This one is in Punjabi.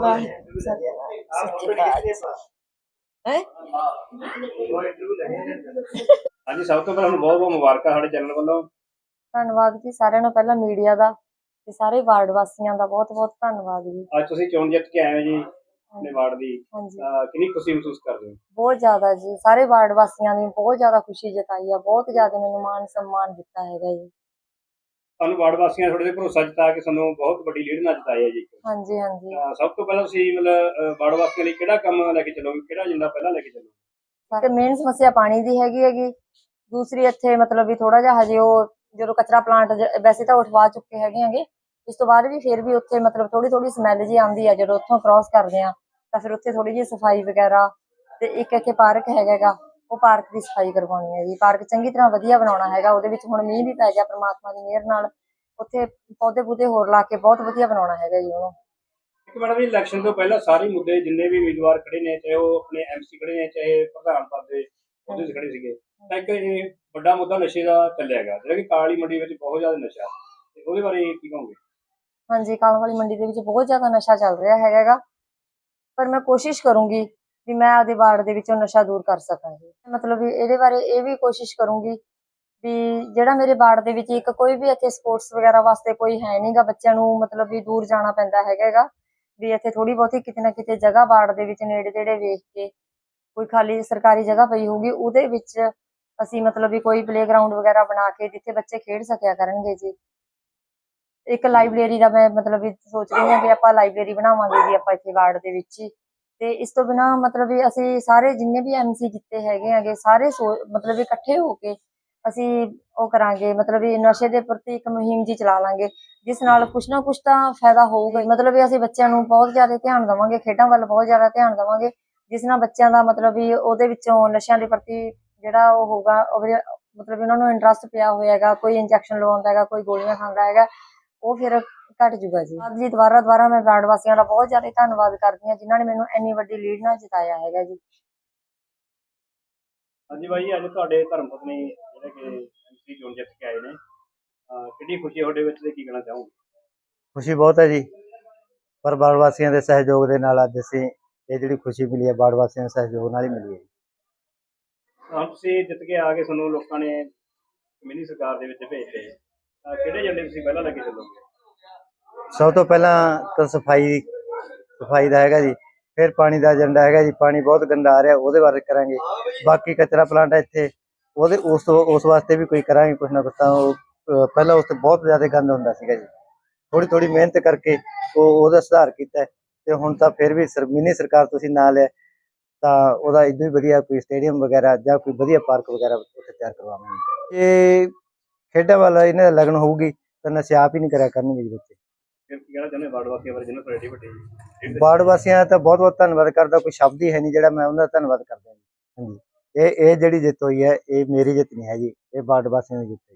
ਵਾਹਿਗੁਰੂ ਸੱਚੇ ਪਾਤਸ਼ਾਹ ਹੈ ਹਾਂਜੀ ਸਭ ਤੋਂ ਪਹਿਲਾਂ ਤੁਹਾਨੂੰ ਬਹੁਤ ਬਹੁਤ ਮੁਬਾਰਕਾਂ ਸਾਡੇ ਚੈਨਲ ਵੱਲੋਂ। ਧੰਨਵਾਦ ਜੀ ਸਾਰਿਆਂ ਨੂੰ ਪਹਿਲਾਂ ਮੀਡੀਆ ਦਾ ਤੇ ਸਾਰੇ ਵਾਰਡ ਵਾਸੀਆਂ ਦਾ ਬਹੁਤ ਬਹੁਤ ਧੰਨਵਾਦ ਜੀ। ਅੱਜ ਤੁਸੀਂ ਚੋਣ ਜਿੱਤ ਕੇ ਆਏ ਹੋ ਜੀ ਆਪਣੇ ਵਾਰਡ ਦੀ। ਹਾਂਜੀ। ਅਹ ਕਿੰਨੀ ਖੁਸ਼ੀ ਮਹਿਸੂਸ ਕਰਦੇ ਹੋ? ਬਹੁਤ ਜ਼ਿਆਦਾ ਜੀ। ਸਾਰੇ ਵਾਰਡ ਵਾਸੀਆਂ ਨੇ ਬਹੁਤ ਜ਼ਿਆਦਾ ਖੁਸ਼ੀ ਜਤਾਈ ਆ। ਬਹੁਤ ਜ਼ਿਆਦਾ ਮੈਨੂੰ ਮਾਣ ਸਨਮਾਨ ਦਿੱਤਾ ਹੈਗਾ ਜੀ। ਤੁਹਾਨੂੰ ਵਾਰਡ ਵਾਸੀਆਂ ਤੁਹਾਡੇ ਤੇ ਭਰੋਸਾ ਜਤਾ ਕੇ ਸਾਨੂੰ ਬਹੁਤ ਵੱਡੀ ਲੀਡ ਨਾਲ ਜਿਤਾਇਆ ਜੀ ਹਾਂਜੀ ਹਾਂਜੀ। ਸਭ ਤੋਂ ਪਹਿਲਾਂ ਤੁਸੀਂ ਮਤਲਬ ਵਾਰਡ ਵਾਸੀਆਂ ਲਈ ਕਿਹੜਾ ਕੰਮ ਲੈ ਕੇ ਚੱਲੋਗੇ? ਕਿਹੜਾ ਏਜੰਡਾ ਪਹਿਲਾਂ ਲੈ ਕੇ ਚੱਲੋਗੇ? ਤੇ ਮੇਨ ਸਮੱਸਿਆ ਪਾਣੀ ਦੀ ਹੈਗੀ ਹੈਗੀ। ਦੂਸਰੀ ਇੱਥੇ ਮਤਲਬ ਵੀ ਥੋੜਾ ਜਿਹਾ ਹਜੇ ਉਹ ਜਦੋਂ ਕਚਰਾ ਪਲਾਂਟ ਵੈਸੇ ਤਾਂ ਉਠਵਾ ਚੁੱਕੇ ਹੈਗੇ ਹੈਗੇ। ਇਸ ਤੋਂ ਬਾਅਦ ਵੀ ਫਿਰ ਵੀ ਉੱਥੇ ਮਤਲਬ ਥੋੜੀ ਥੋੜੀ ਸਮੈਲ ਜੀ ਆਉਂਦੀ ਆ ਜਦੋਂ ਉੱਥੋਂ ਕ੍ਰਾਸ ਕਰਦੇ ਆ ਤਾਂ ਫਿਰ ਉੱਥੇ ਥੋੜੀ ਜਿਹੀ ਸਫ਼ਾਈ ਵਗੈਰਾ ਤੇ ਇੱਕ ਇੱਥੇ ਪਾਰਕ ਹੈਗਾਗਾ ਉਹ ਪਾਰਕ ਦੀ ਸਫ਼ਾਈ ਕਰਵਾਉਣੀ ਹੈ ਜੀ। ਪਾਰਕ ਚੰਗੀ ਤਰ੍ਹਾਂ ਵਧੀਆ ਬਣਾਉਣਾ ਹੈਗਾ। ਉਹਦੇ ਵਿੱਚ ਹੁਣ ਮੀਂਹ ਵੀ ਪੈ ਗਿਆ ਪ੍ਰਮਾਤਮਾ ਦੀ ਮਿਹਰ ਨਾਲ। ਉੱਥੇ ਪੌਦੇ ਪੂਦੇ ਹੋਰ ਲਾ ਕੇ ਬਹੁਤ ਵਧੀਆ ਬਣਾਉਣਾ ਹੈਗਾ ਜੀ ਉਹਨੂੰ। ਇੱਕ ਮੈਡਮ ਜੀ ਇਲੈਕਸ਼ਨ ਤੋਂ ਪਹਿਲਾਂ ਸਾਰੇ ਮੁੱਦੇ ਜਿੰਨੇ ਵੀ ਉਮੀਦਵਾਰ ਖੜੇ ਨੇ ਚਾਹੇ ਉਹ ਆਪਣੇ ਐਮਸੀ ਖੜੇ ਨੇ ਚਾਹੇ ਪ੍ਰਧਾਨ ਪਦ ਦੇ ਉਹਦੇ ਖੜੇ ਸੀਗੇ ਤਾਂ ਇੱਕ ਇਹ ਵੱਡਾ ਮੁੱਦਾ ਨਸ਼ੇ ਦਾ ਚੱਲਿਆ ਗਿਆ ਜਿਹੜਾ ਕਿ ਕਾਲੀ ਮੰਡੀ ਵਿੱਚ ਬਹੁਤ ਜ਼ਿਆਦਾ ਨਸ਼ਾ ਤੇ ਉਹਦੇ ਬਾਰੇ ਕੀ ਕਹੋਗੇ? ਹਾਂਜੀ ਕਾਲਾਂ ਵਾਲੀ ਮੰਡੀ ਦੇ ਵਿੱਚ ਬਹੁਤ ਜ਼ਿਆਦਾ ਨਸ਼ਾ ਚੱਲ ਰਿਹਾ ਹੈਗਾਗਾ ਪਰ ਮੈਂ ਕੋਸ਼ਿਸ਼ ਕਰੂੰਗੀ ਵੀ ਮੈਂ ਆਪਦੇ ਵਾਰਡ ਦੇ ਵਿੱਚੋਂ ਨਸ਼ਾ ਦੂਰ ਕਰ ਸਕਾਂਗੀ। ਮਤਲਬ ਵੀ ਇਹਦੇ ਬਾਰੇ ਇਹ ਵੀ ਕੋਸ਼ਿਸ਼ ਕਰੂੰਗੀ ਵੀ ਜਿਹੜਾ ਮੇਰੇ ਵਾਰਡ ਦੇ ਵਿੱਚ ਇੱਕ ਕੋਈ ਵੀ ਇੱਥੇ ਸਪੋਰਟਸ ਵਗੈਰਾ ਵਾਸਤੇ ਕੋਈ ਹੈ ਨਹੀਂਗਾ, ਬੱਚਿਆਂ ਨੂੰ ਮਤਲਬ ਵੀ ਦੂਰ ਜਾਣਾ ਪੈਂਦਾ ਹੈਗਾਗਾ, ਵੀ ਇੱਥੇ ਥੋੜੀ ਬਹੁਤੀ ਕਿਤੇ ਨਾ ਕਿਤੇ ਜਗ੍ਹਾ ਵਾਰਡ ਦੇ ਵਿੱਚ ਨੇੜੇ ਤੇੜੇ ਵੇਖ ਕੇ ਕੋਈ ਖਾਲੀ ਸਰਕਾਰੀ ਜਗ੍ਹਾ ਪਈ ਹੋਊਗੀ, ਉਹਦੇ ਵਿੱਚ ਅਸੀਂ ਮਤਲਬ ਵੀ ਕੋਈ ਪਲੇਗਰਾਉਂਡ ਵਗੈਰਾ ਬਣਾ ਕੇ ਜਿੱਥੇ ਬੱਚੇ ਖੇਡ ਸਕਿਆ ਕਰਨਗੇ ਜੀ। ਇੱਕ ਲਾਇਬ੍ਰੇਰੀ ਦਾ ਮੈਂ ਮਤਲਬ ਵੀ ਸੋਚ ਰਹੀ ਹਾਂ ਵੀ ਆਪਾਂ ਲਾਇਬ੍ਰੇਰੀ ਬਣਾਵਾਂਗੇ ਜੀ ਆਪਾਂ ਇੱਥੇ ਵਾਰਡ ਦੇ ਵਿੱਚ ਹੀ। ਤੇ ਇਸ ਤੋਂ ਬਿਨਾ ਮਤਲਬ ਵੀ ਅਸੀਂ ਸਾਰੇ ਜਿੰਨੇ ਵੀ ਐਮਸੀ ਜਿੱਤੇ ਹੈਗੇ ਆਗੇ ਸਾਰੇ ਸੋ- ਮਤਲਬ ਇਕੱਠੇ ਹੋ ਕੇ ਅਸੀਂ ਉਹ ਕਰਾਂਗੇ, ਮਤਲਬ ਵੀ ਨਸ਼ੇ ਦੇ ਪ੍ਰਤੀ ਇੱਕ ਮੁਹਿੰਮ ਜੀ ਚਲਾ ਲਾਂਗੇ, ਜਿਸ ਨਾਲ ਕੁਛ ਨਾ ਕੁਛ ਤਾਂ ਫਾਇਦਾ ਹੋਊਗਾ ਮਤਲਬ ਵੀ ਅਸੀਂ ਬੱਚਿਆਂ ਨੂੰ ਬਹੁਤ ਜ਼ਿਆਦਾ ਧਿਆਨ ਦੇਵਾਂਗੇ, ਖੇਡਾਂ ਵੱਲ ਬਹੁਤ ਜ਼ਿਆਦਾ ਧਿਆਨ ਦੇਵਾਂਗੇ, ਜਿਸ ਨਾਲ ਬੱਚਿਆਂ ਦਾ ਮਤਲਬ ਵੀ ਉਹਦੇ ਵਿੱਚੋਂ ਨਸ਼ਿਆਂ ਦੇ ਪ੍ਰਤੀ ਜਿਹੜਾ ਉਹ ਹੋਊਗਾ ਮਤਲਬ ਉਹਨਾਂ ਨੂੰ ਇੰਟਰਸਟ ਪਿਆ ਹੋਇਆ ਹੈਗਾ, ਕੋਈ ਇੰਜੈਕਸ਼ਨ ਲਵਾਉਂਦਾ ਹੈਗਾ, ਕੋਈ ਗੋਲੀਆਂ ਖਾਂਦਾ ਹੈਗਾ, ਉਹ ਫਿਰ ਘਟ ਜੂਗਾ ਜੀ। ਅੱਜ ਜੀ ਦੁਬਾਰਾ ਦੁਬਾਰਾ ਮੈਂ ਵਾਰਡ ਵਾਸੀਆਂ ਦਾ ਬਹੁਤ ਜ਼ਿਆਦਾ ਧੰਨਵਾਦ ਕਰਦੀ ਹਾਂ ਜਿਨ੍ਹਾਂ ਨੇ ਮੈਨੂੰ ਇੰਨੀ ਵੱਡੀ ਲੀਡ ਨਾਲ ਜਿਤਾਇਆ ਹੈਗਾ ਜੀ। ਹਾਂਜੀ ਬਾਈ ਅੱਜ ਤੁਹਾਡੇ ਧਰਮ ਪਤਨੀ ਜਿਹੜੇ ਕਿ ਐਮਸੀ ਚੋਣ ਜਿੱਤ ਕੇ ਆਏ ਨੇ ਅਹ ਕਿੰਨੀ ਖੁਸ਼ੀ ਹੈ ਤੁਹਾਡੇ ਵਿੱਚ ਤੇ ਕੀ ਕਹਿਣਾ ਚਾਹੋਗੇ? ਖੁਸ਼ੀ ਬਹੁਤ ਹੈ ਜੀ। ਪਰ ਬਾੜ ਵਾਸੀਆਂ ਦੇ ਸਹਿਯੋਗ ਦੇ ਨਾਲ ਅੱਜ ਅਸੀਂ ਇਹ ਜਿਹੜੀ ਖੁਸ਼ੀ ਮਿਲੀ ਹੈ ਬਾੜ ਵਾਸੀਆਂ ਦੇ ਸਹਿਯੋਗ ਨਾਲ ਹੀ ਮਿਲੀ ਹੈ ਹੁਣ ਤੁਸੀਂ ਜਿੱਤ ਕੇ ਆ ਕੇ ਤੁਹਾਨੂੰ ਲੋਕਾਂ ਨੇ ਮਿਨੀ ਸਰਕਾਰ ਦੇ ਵਿੱਚ ਭੇਜਦੇ ਕਿਹੜੇ ਏਜੰਡੇ ਤੁਸੀਂ ਪਹਿਲਾਂ ਲੈ ਕੇ ਚੱਲੋਗੇ ਸਭ ਤੋਂ ਪਹਿਲਾਂ ਤਾਂ ਸਫ਼ਾਈ ਸਫ਼ਾਈ ਦਾ ਹੈਗਾ ਜੀ, ਫਿਰ ਪਾਣੀ ਦਾ ਏਜੰਡਾ ਹੈਗਾ ਜੀ, ਪਾਣੀ ਬਹੁਤ ਗੰਦਾ ਆ ਰਿਹਾ, ਉਹਦੇ ਬਾਰੇ ਕਰਾਂਗੇ। ਬਾਕੀ ਕਚਰਾ ਪਲਾਂਟ ਹੈ ਇੱਥੇ, ਉਹਦੇ, ਉਸ ਤੋਂ, ਉਸ ਵਾਸਤੇ ਵੀ ਕੋਈ ਕਰਾਂਗੇ, ਕੁਛ ਨਾ ਕੁਛ ਤਾਂ ਉਹ ਪਹਿਲਾਂ ਉਸ ਤੇ ਬਹੁਤ ਜ਼ਿਆਦਾ ਗੰਦ ਹੁੰਦਾ ਸੀਗਾ ਜੀ। ਥੋੜੀ ਥੋੜੀ ਮਿਹਨਤ ਕਰਕੇ ਉਹ, ਉਹਦਾ ਸੁਧਾਰ ਕੀਤਾ ਤੇ ਹੁਣ ਤਾਂ ਫਿਰ ਵੀ ਸਰਮੀਨੀ ਸਰਕਾਰ ਤੁਸੀਂ ਨਾਲ ਲਿਆ ਤਾਂ ਉਹਦਾ ਇਦੋਂ ਹੀ ਵਧੀਆ ਕੋਈ ਸਟੇਡੀਅਮ ਵਗੈਰਾ ਜਾਂ ਕੋਈ ਵਧੀਆ ਪਾਰਕ ਵਗੈਰਾ ਉੱਥੇ ਤਿਆਰ ਕਰਵਾਵਾਂਗੇ। ਇਹ ਖੇਡਾਂ ਵਾਲਾ, ਇਹਨਾਂ ਦਾ ਲਗਨ ਹੋਊਗੀ, ਤਾਂ ਨਸ਼ੇ ਆਪ ਹੀ ਨਹੀਂ ਕਰਿਆ ਕਰਨਗੇ ਜੀ ਬੱਚੇ। ਫਿਰ ਕੀ ਕਹਿਣਾ ਚਾਹੁੰਦੇ ਵਾਰਡ ਵਾਸੀਆਂ ਬਾਰੇ ਜਿਹਨਾਂ ਤੋਂ ਵੱਡੀ lead ਵਾਰਡ ਵਾਸੀਆਂ ਦਾ ਤਾਂ ਬਹੁਤ ਬਹੁਤ ਧੰਨਵਾਦ ਕਰਦਾ, ਕੋਈ ਸ਼ਬਦ ਹੀ ਹੈ ਨਹੀਂ ਜਿਹੜਾ ਮੈਂ ਉਹਨਾਂ ਦਾ ਧੰਨਵਾਦ ਕਰਦਾ ਜੀ। ਹਾਂਜੀ, ਇਹ ਇਹ ਜਿਹੜੀ ਜਿੱਤ ਹੋਈ ਹੈ, ਇਹ ਮੇਰੀ ਜਿੱਤ ਨਹੀਂ ਹੈ ਜੀ ਇਹ ਵਾਰਡ ਵਾਸੀਆਂ ਦੀ ਜਿੱਤ ਹੈ